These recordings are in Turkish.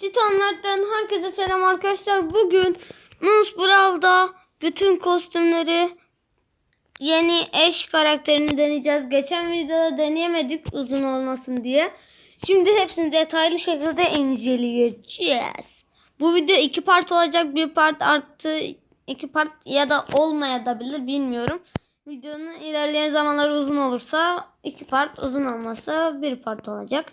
Titanlardan herkese selam arkadaşlar. Bugün Moose Brawl'da bütün kostümleri yeni eş karakterini deneyeceğiz. Geçen videoda deneyemedik uzun olmasın diye. Şimdi hepsini detaylı şekilde inceleyeceğiz. Bu video iki part olacak. Bir part artı iki part ya da olmayabilir bilmiyorum. Videonun ilerleyen zamanları uzun olursa iki part uzun olmasa bir part olacak.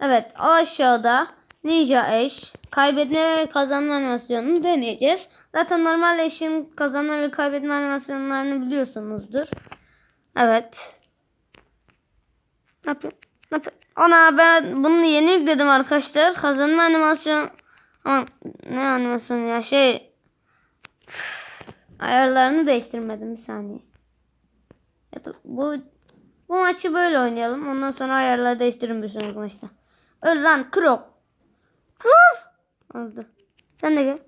Evet aşağıda Ninja Eş kaybetme ve kazanma animasyonunu deneyeceğiz. Zaten normal eşin kazanma ve kaybetme animasyonlarını biliyorsunuzdur. Evet. Ne yapayım? Ne yapayım? Ana ben bunu yeni yükledim arkadaşlar. Kazanma animasyon ne animasyon ya şey ayarlarını değiştirmedim bir saniye. Bu bu maçı böyle oynayalım. Ondan sonra ayarları değiştiririm bir sonraki maçta. Öl lan krok. Krok. Oldu. Sen de gel.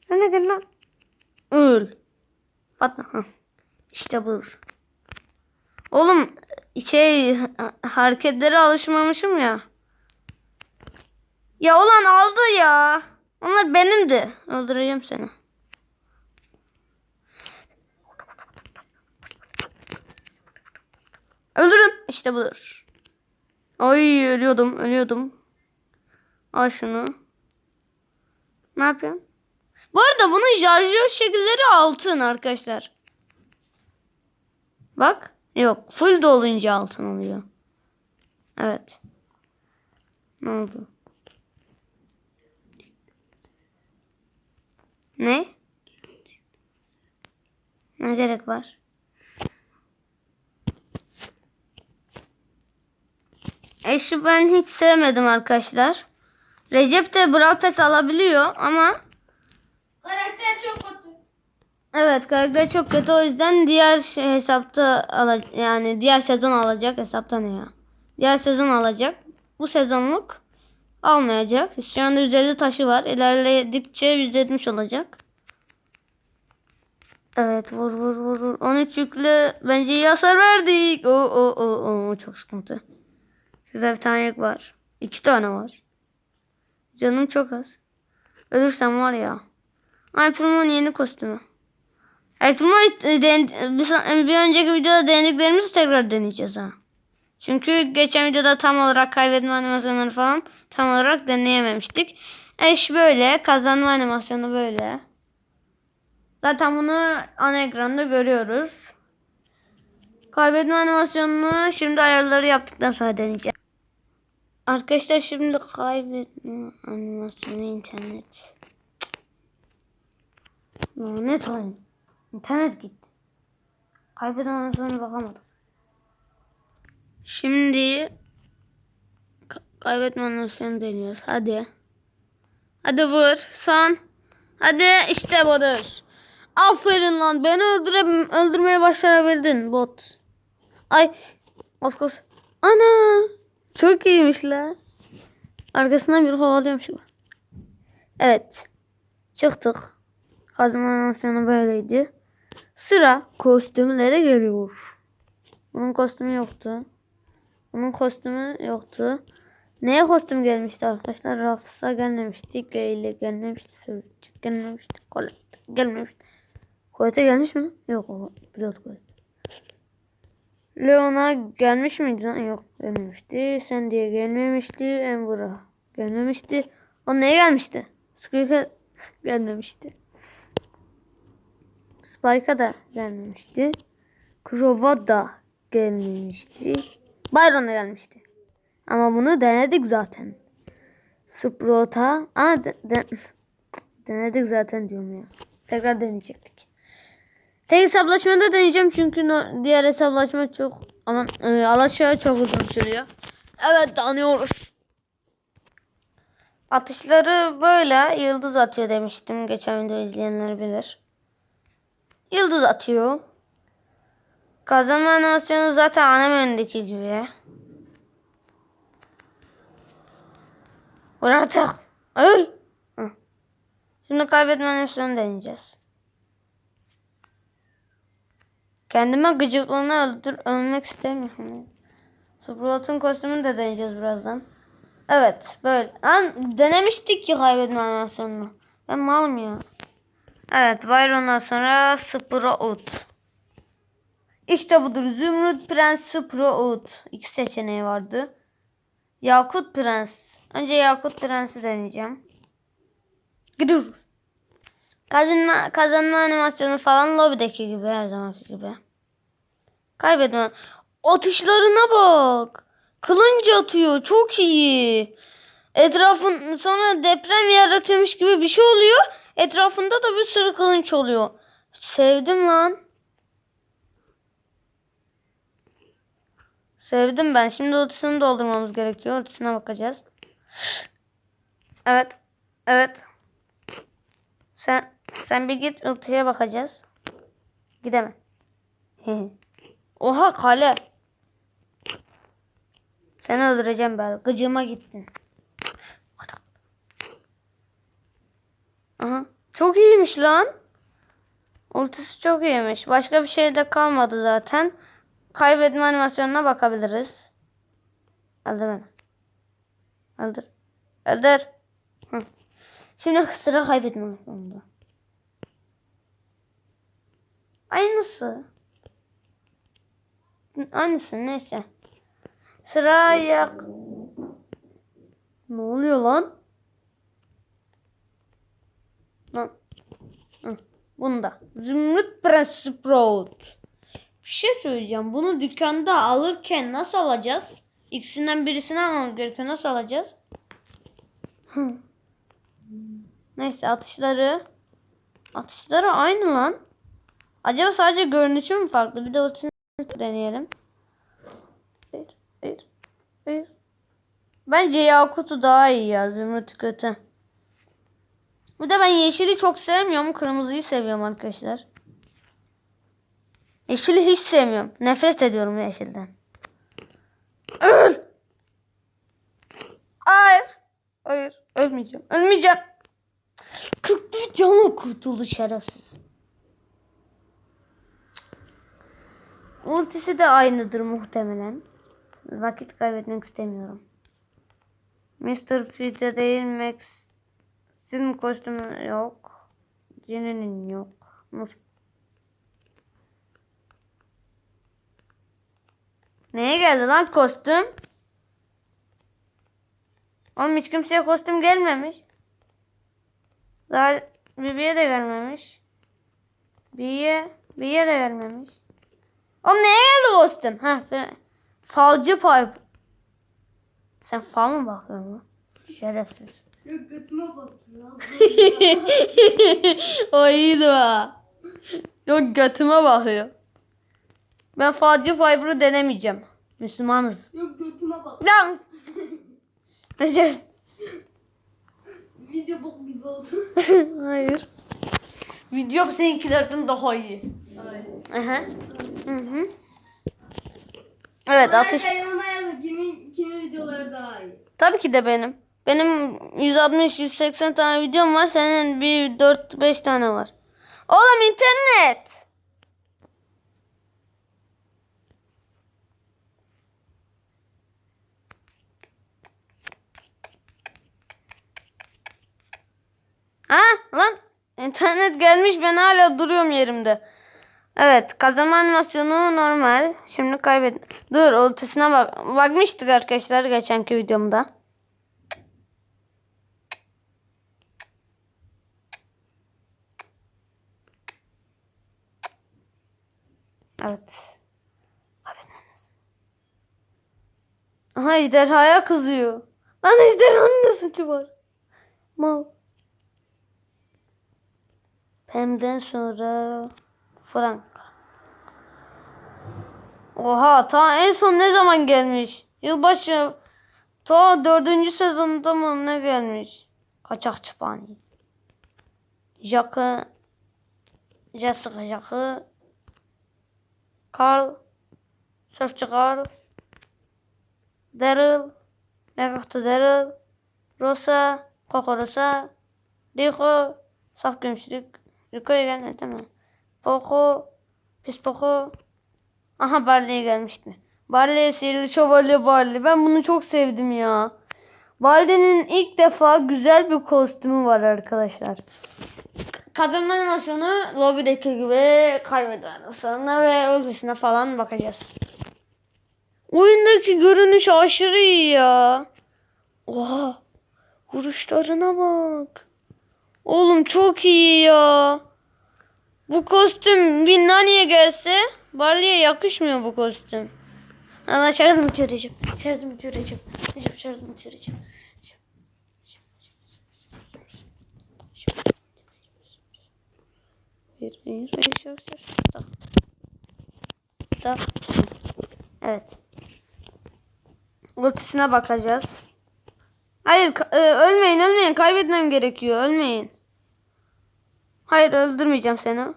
Sen de gel lan. Öl. Atma. Hah. İşte budur. Oğlum şey ha- hareketlere alışmamışım ya. Ya olan aldı ya. Onlar benimdi. Öldüreceğim seni. Öldürdüm. İşte budur. Ay ölüyordum, ölüyordum. Al şunu. Ne yapıyorsun? Bu arada bunun şarjör şekilleri altın arkadaşlar. Bak. Yok. Full dolunca altın oluyor. Evet. Ne oldu? Ne? Ne gerek var? Eşi ben hiç sevmedim arkadaşlar. Recep de Brawl Pass alabiliyor ama Karakter çok kötü. evet karakter çok kötü o yüzden diğer şey, hesapta alacak yani diğer sezon alacak hesapta ne ya? Diğer sezon alacak. Bu sezonluk almayacak. Şu anda 150 taşı var. İlerledikçe 170 olacak. Evet vur vur vur vur. 13 yükle bence iyi hasar verdik. O o o o çok sıkıntı. Şurada bir tane yük var. İki tane var. Canım çok az. Ölürsem var ya. Alpurman'ın yeni kostümü. Alpurman den- bir, bir önceki videoda denediklerimizi tekrar deneyeceğiz ha. Çünkü geçen videoda tam olarak kaybetme animasyonları falan tam olarak deneyememiştik. Eş böyle. Kazanma animasyonu böyle. Zaten bunu ana ekranda görüyoruz. Kaybetme animasyonunu şimdi ayarları yaptıktan sonra deneyeceğim. Arkadaşlar şimdi kaybetme animasyonu internet. Lanet oyun. İnternet gitti. Kaybetme animasyonuna bakamadım. Şimdi ka- kaybetme animasyonu deniyoruz. Hadi. Hadi vur. Son. Hadi işte budur. Aferin lan. Beni öldüre öldürmeye başarabildin bot. Ay. Oskos. Ana. Çok iyiymiş la. Arkasından bir kovalıyormuş gibi. Evet. Çıktık. Kazanma sonu böyleydi. Sıra kostümlere geliyor. Bunun kostümü yoktu. Bunun kostümü yoktu. Neye kostüm gelmişti arkadaşlar? Rafsa gelmemişti. Gayle gelmemişti. Sözcük gelmemişti. Colette gelmemişti. Colette gelmiş mi? Yok pilot Colette. Leona gelmiş miydi? Yok gelmemişti. Sandy'ye gelmemişti. Ember'a gelmemişti. O neye gelmişti? Squeak'a gelmemişti. Spike'a da gelmemişti. Crow'a da gelmemişti. Byron'a gelmişti. Ama bunu denedik zaten. Sprout'a Aa, de- de- denedik zaten diyorum ya. Tekrar deneyecektik. Tek hesaplaşmada deneyeceğim çünkü diğer hesaplaşma çok aman e, alaşağı çok uzun sürüyor. Evet tanıyoruz. Atışları böyle yıldız atıyor demiştim. Geçen video izleyenler bilir. Yıldız atıyor. Kazanma animasyonu zaten ana menüdeki gibi. Vur artık. Öl. Şimdi kaybetme animasyonu deneyeceğiz. Kendime gıcıklığına öldür ölmek istemiyorum. Sprout'un kostümünü de deneyeceğiz birazdan. Evet böyle. Lan denemiştik ki kaybetme animasyonunu. Ben malım ya. Evet Byron'dan sonra Sprout. İşte budur. Zümrüt Prens Sprout. İki seçeneği vardı. Yakut Prens. Önce Yakut Prens'i deneyeceğim. Gidiyoruz. Kazanma, kazanma animasyonu falan lobideki gibi her zamanki gibi. Kaybetme. Atışlarına bak. Kılınca atıyor. Çok iyi. Etrafın sonra deprem yaratıyormuş gibi bir şey oluyor. Etrafında da bir sürü kılınç oluyor. Sevdim lan. Sevdim ben. Şimdi ultisini doldurmamız gerekiyor. Ultisine bakacağız. Evet. Evet. Sen bir git ultiye bakacağız. Gidemem. Oha kale. Seni öldüreceğim ben. Gıcıma gittin. Aha. Çok iyiymiş lan. Ultisi çok iyiymiş. Başka bir şey de kalmadı zaten. Kaybetme animasyonuna bakabiliriz. Öldür beni. Öldür. Öldür. Hı. Şimdi sıra kaybetme animasyonunda. Aynısı. Aynısı neyse. Sıra yak. Ne oluyor lan? Lan. Bunda. Zümrüt Prens Sprout. Bir şey söyleyeceğim. Bunu dükkanda alırken nasıl alacağız? İkisinden birisini almamız gerekiyor. Nasıl alacağız? Neyse atışları. Atışları aynı lan. Acaba sadece görünüşü mü farklı? Bir de ultisini deneyelim. Bir, bir, bir. Bence Yakut'u daha iyi ya. Zümrüt kötü. Bir de ben yeşili çok sevmiyorum. Kırmızıyı seviyorum arkadaşlar. Yeşili hiç sevmiyorum. Nefret ediyorum yeşilden. Öl! Hayır. Hayır. Ölmeyeceğim. Ölmeyeceğim. 44 canım kurtuldu şerefsiz. Ultisi de aynıdır muhtemelen. Vakit kaybetmek istemiyorum. Mr. P'de değil Max'in kostümü yok. Jenny'nin yok. Nasıl? Neye geldi lan kostüm? Oğlum hiç kimseye kostüm gelmemiş. Daha Bibi'ye de gelmemiş. Bi'ye, Bi'ye de gelmemiş. Oğlum neye kostüm? Ha, falcı pipe. Sen fal mı bakıyorsun? Şerefsiz. Yok götüme bak ya. o iyiydi ha. Yok götüme bakıyor. Ben falcı fiber'ı denemeyeceğim. Müslümanız. Yok götüme bak. Lan. Video bok gibi oldu. Hayır. Videom seninkilerden daha iyi. Aha. Hı hı. Evet atış. Atış. yoruma yazın kimin, kimin videoları daha iyi. Tabii ki de benim. Benim 160-180 tane videom var. Senin bir 4-5 tane var. Oğlum internet. Ha lan internet gelmiş ben hala duruyorum yerimde. Evet kazanma animasyonu normal. Şimdi kaybet. Dur ultisine bak. Bakmıştık arkadaşlar geçenki videomda. Evet. Aha ejderhaya kızıyor. Lan ejderhanın ne suçu var? Mal. Pem'den sonra Frank. Oha ta en son ne zaman gelmiş? Yılbaşı ta dördüncü sezonda mı ne gelmiş? Kaçakçı bani. Jack'ı Jessica Jack'ı Carl Sörfçü Carl Daryl Megakta Daryl Rosa Coco Rosa Rico Saf Gümüşlük Rico'ya gelmedi değil mi? Poco Pis Poco Aha Barley'e gelmişti. Barley sihirli şövalye Barley. Ben bunu çok sevdim ya. Baldi'nin ilk defa güzel bir kostümü var arkadaşlar. Kadın animasyonu lobideki gibi kaybeden animasyonuna ve ultisine falan bakacağız. Oyundaki görünüş aşırı iyi ya. Oha. Vuruşlarına bak. Oğlum çok iyi ya. Bu kostüm bir Nani'ye gelse Barley'e yakışmıyor bu kostüm. Ama şarjımı çürüyeceğim. Şarjımı çürüyeceğim. Şarjımı çürüyeceğim. Hayır, hayır. Evet. Ultisine bakacağız. Hayır, e, ölmeyin, ölmeyin. Kaybetmem gerekiyor. Ölmeyin. Hayır, öldürmeyeceğim seni.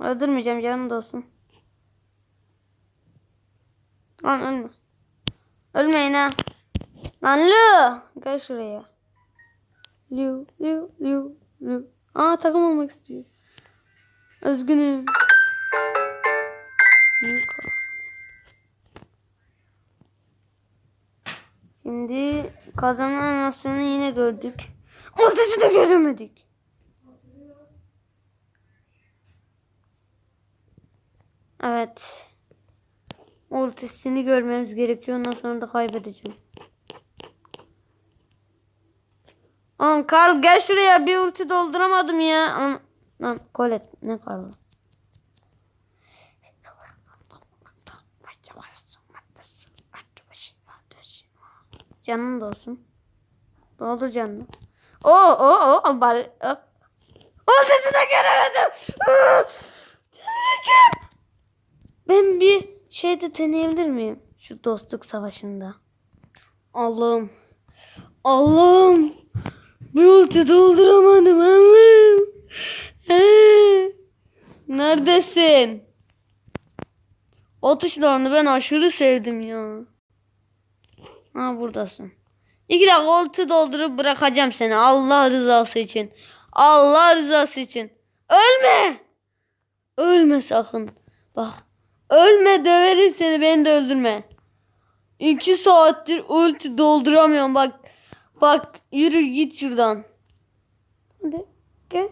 Öldürmeyeceğim canın da olsun. Lan ölme. Ölmeyin ha. Lan Lu. Gel şuraya. Lu, Lu, Lu, Lu. Aa takım olmak istiyor. Üzgünüm. Yuka. Şimdi kazanan animasyonu yine gördük. Ortası da göremedik. Evet. Ultisini görmemiz gerekiyor. Ondan sonra da kaybedeceğim. Lan Karl gel şuraya. Bir ulti dolduramadım ya. Lan, lan Colette ne Karl? Canın da olsun. Doldur canını. Oo oo oo bari. Ultisini göremedim. Delireceğim. Ben bir şeyde deneyebilir miyim? Şu dostluk savaşında. Allah'ım. Allah'ım. Bir ulti dolduramadım Allah'ım. Ee, Neredesin? O tuşlarını ben aşırı sevdim ya. Ha buradasın. İki dakika ulti doldurup bırakacağım seni. Allah rızası için. Allah rızası için. Ölme. Ölme sakın. Bak. Ölme döverim seni beni de öldürme. İki saattir ulti dolduramıyorum bak. Bak yürü git şuradan. Hadi gel.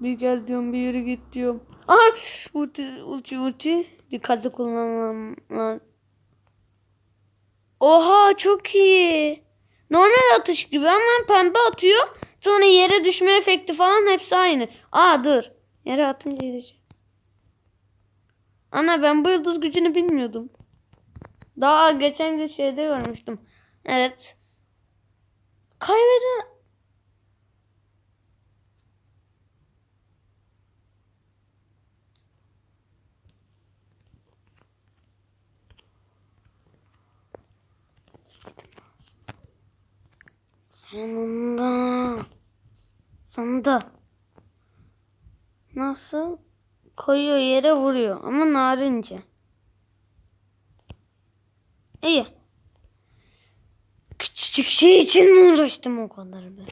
Bir gel diyorum bir yürü git diyorum. Aha ulti ulti ulti. Dikkatli kullanmam. Oha çok iyi. Normal atış gibi ama pembe atıyor. Sonra yere düşme efekti falan hepsi aynı. Aa dur. Yere atınca gidecek. Ana ben bu yıldız gücünü bilmiyordum. Daha geçen gün şeyde görmüştüm. Evet. Kaybeden... Sonunda. Sonunda. Nasıl? Koyuyor yere vuruyor ama narince. İyi. Küçücük şey için mi uğraştım o kadar be?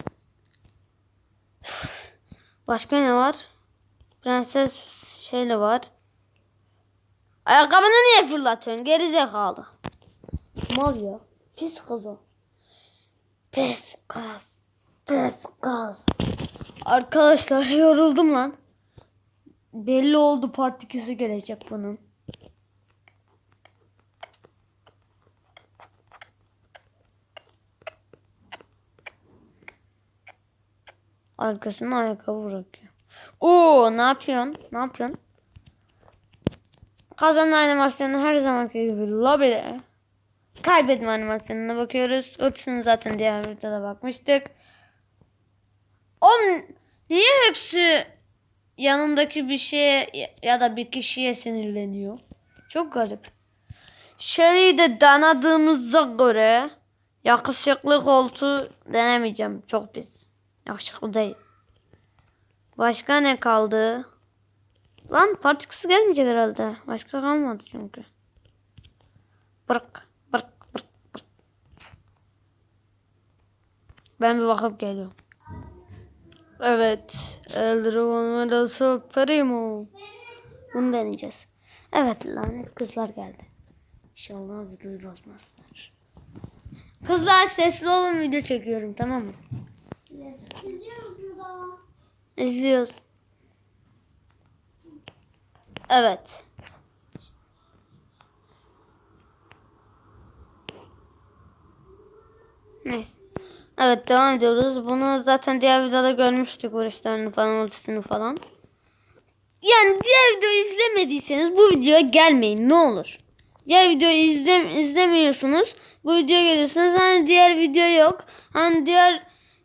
Başka ne var? Prenses şeyle var. Ayakkabını niye fırlatıyorsun? Geri zekalı. Mal ya. Pis kız o. Pis kız. Pis kız. Arkadaşlar yoruldum lan. Belli oldu part 2'si gelecek bunun. Arkasına ayakkabı bırakıyor. Oo ne yapıyorsun? Ne yapıyorsun? Kazanan animasyonu her zamanki gibi lobide. Kaybetme animasyonuna bakıyoruz. Ultisini zaten diğer videoda bakmıştık. On niye hepsi yanındaki bir şeye ya da bir kişiye sinirleniyor? Çok garip. Shelly'i de denediğimize göre yakışıklı koltuğu denemeyeceğim. Çok pis. Yakışıklı değil. Başka ne kaldı? Lan partikası gelmeyecek herhalde. Başka kalmadı çünkü. Bırak. Bırak. Bırak. bırak. Ben bir bakıp geliyorum. Evet. El Veloso Primo. Bunu deneyeceğiz. Evet lanet kızlar geldi. İnşallah videoyu bozmazlar. Kızlar sesli olun video çekiyorum tamam mı? İzliyoruz burada. İzliyoruz. Evet. Neyse. Evet devam ediyoruz. Bunu zaten diğer videoda görmüştük vuruşlarını falan ultisini falan. Yani diğer videoyu izlemediyseniz bu videoya gelmeyin ne olur. Diğer videoyu izle, izlemiyorsunuz. Bu videoya geliyorsunuz. Hani diğer video yok. Hani diğer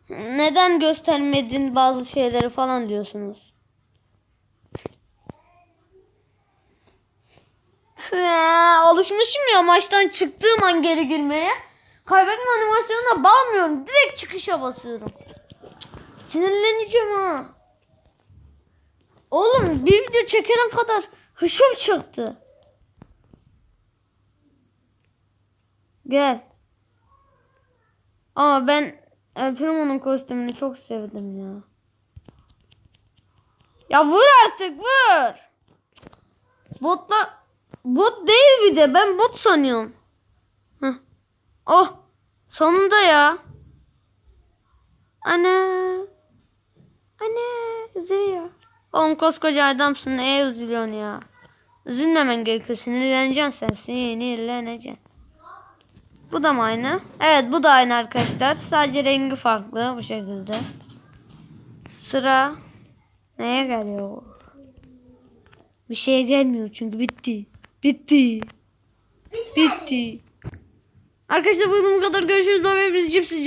neden göstermedin bazı şeyleri falan diyorsunuz. Alışmışım ya maçtan çıktığım an geri girmeye. Kaybetme animasyonuna bağlamıyorum. Direkt çıkışa basıyorum. Sinirleneceğim ha. Oğlum bir video çekene kadar hışım çıktı. Gel. Ama ben El Primo'nun kostümünü çok sevdim ya. Ya vur artık vur. Botlar bot değil bir de ben bot sanıyorum. Heh. Oh sonunda ya. Ana. Ana üzülüyor. Oğlum koskoca adamsın neye üzülüyorsun ya? Üzülmemen gerekiyor. Sinirleneceksin sen. Sinirleneceksin. Bu da mı aynı? Evet bu da aynı arkadaşlar. Sadece rengi farklı bu şekilde. Sıra neye geliyor? Bir şeye gelmiyor çünkü bitti. Bitti. Bitti. Arkadaşlar bugün bu kadar görüşürüz. Bye bye. Biz cipsi